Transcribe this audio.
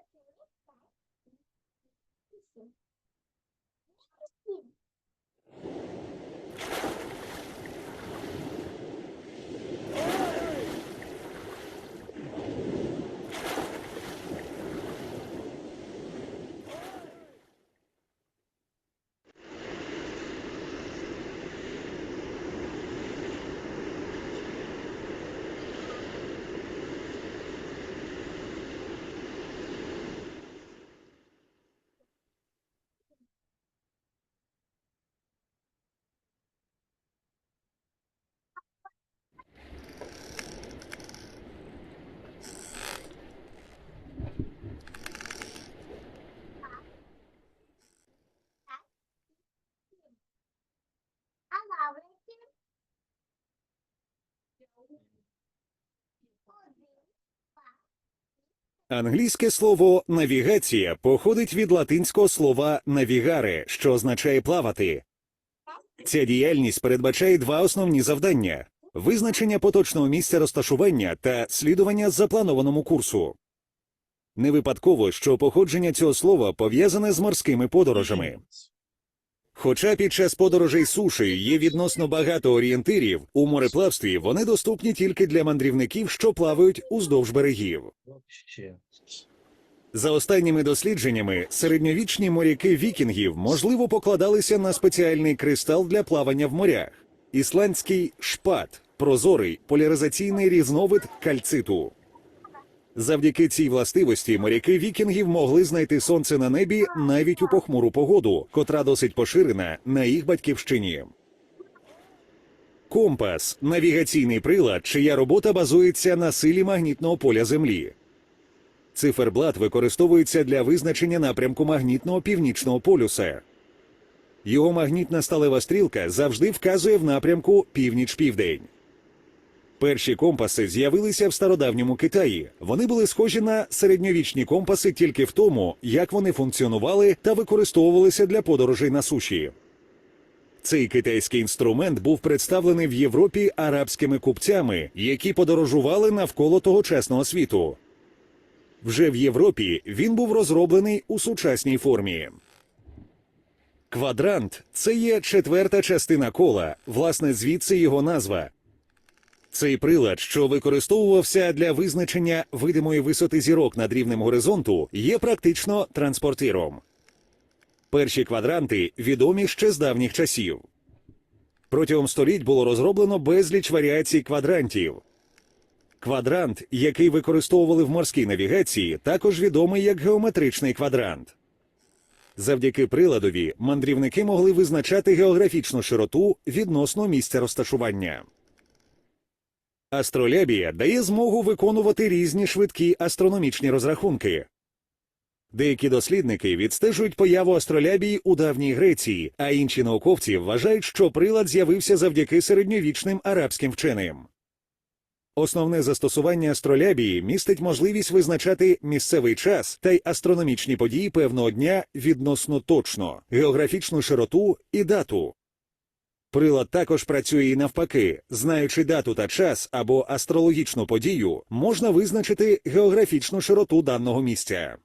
deixa eu limpar isso. Assim. Англійське слово навігація походить від латинського слова навігаре, що означає плавати. Ця діяльність передбачає два основні завдання: визначення поточного місця розташування та слідування запланованому курсу. Не випадково, що походження цього слова пов'язане з морськими подорожами. Хоча під час подорожей сушею є відносно багато орієнтирів, у мореплавстві вони доступні тільки для мандрівників, що плавають уздовж берегів. За останніми дослідженнями, середньовічні моряки вікінгів можливо покладалися на спеціальний кристал для плавання в морях ісландський шпат, прозорий поляризаційний різновид кальциту. Завдяки цій властивості моряки вікінгів могли знайти сонце на небі навіть у похмуру погоду, котра досить поширена на їх батьківщині. Компас навігаційний прилад, чия робота базується на силі магнітного поля Землі. Циферблат використовується для визначення напрямку магнітного північного полюса. Його магнітна сталева стрілка завжди вказує в напрямку північ-південь. Перші компаси з'явилися в стародавньому Китаї. Вони були схожі на середньовічні компаси тільки в тому, як вони функціонували та використовувалися для подорожей на суші. Цей китайський інструмент був представлений в Європі арабськими купцями, які подорожували навколо тогочасного світу. Вже в Європі він був розроблений у сучасній формі. Квадрант це є четверта частина кола, власне, звідси його назва. Цей прилад, що використовувався для визначення видимої висоти зірок над рівнем горизонту, є практично транспортиром. Перші квадранти відомі ще з давніх часів. Протягом століть було розроблено безліч варіацій квадрантів. Квадрант, який використовували в морській навігації, також відомий як геометричний квадрант. Завдяки приладові мандрівники могли визначати географічну широту відносно місця розташування. Астролябія дає змогу виконувати різні швидкі астрономічні розрахунки. Деякі дослідники відстежують появу астролябії у давній Греції, а інші науковці вважають, що прилад з'явився завдяки середньовічним арабським вченим. Основне застосування астролябії містить можливість визначати місцевий час та й астрономічні події певного дня відносно точно, географічну широту і дату. Прилад також працює і навпаки, знаючи дату та час або астрологічну подію, можна визначити географічну широту даного місця.